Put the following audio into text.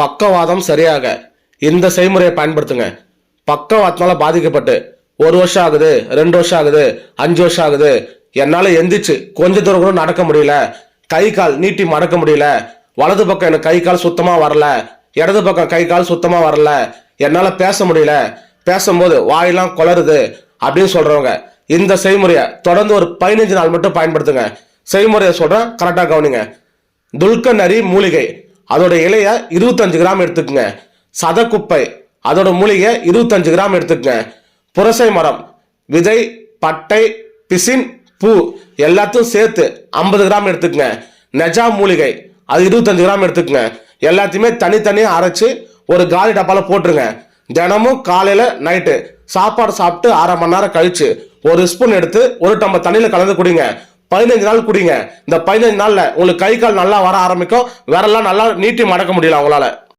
பக்கவாதம் சரியாக. இந்த செய்முறையை பயன்படுத்துங்க. பக்கவாதத்தினால பாதிக்கப்பட்டு ஒரு வருஷம் ஆகுது ரெண்டு வருஷம் ஆகுது அஞ்சு வருஷம் ஆகுது. என்னால் எந்திரிச்சு கொஞ்ச தூரம் கூட நடக்க முடியல. கை கால் நீட்டி மடக்க முடியல. வலது பக்கம் எனக்கு கை கால் சுத்தமாக வரல. இடது பக்கம் கை கால் சுத்தமாக வரல. என்னால் பேச முடியல. பேசும்போது வாயெல்லாம் குளருது அப்படின்னு சொல்கிறவங்க இந்த செய்முறையை தொடர்ந்து ஒரு பதினஞ்சு நாள் மட்டும் பயன்படுத்துங்க. செய்முறையை சொல்கிறேன் கரெக்டாக கவனிங்க. துல்கநரி மூலிகை. அதோட இலைய இருபத்தஞ்சு கிராம் எடுத்துக்கங்க. சதக்குப்பை அதோட மூலிகை இருபத்தஞ்சு கிராம் எடுத்துக்கங்க. புரசை மரம் விதை பட்டை பிசின் பூ எல்லாத்தையும் சேர்த்து ஐம்பது கிராம் எடுத்துக்கங்க. நெஜா மூலிகை அது இருபத்தஞ்சு கிராம் எடுத்துக்கங்க. எல்லாத்தையுமே தனித்தனியாக அரைச்சி ஒரு காலி டப்பால போட்டுருங்க. தினமும் காலையில் நைட்டு சாப்பாடு சாப்பிட்டு அரை மணி நேரம் கழிச்சு ஒரு ஸ்பூன் எடுத்து ஒரு டம்ப தண்ணியில் கலந்து குடிங்க. பதினஞ்சு நாள் குடிங்க. இந்த பதினஞ்சு நாள்ல உங்களுக்கு கை கால் நல்லா வர ஆரம்பிக்கும். வேறெல்லாம் நல்லா நீட்டி மடக்க முடியல உங்களால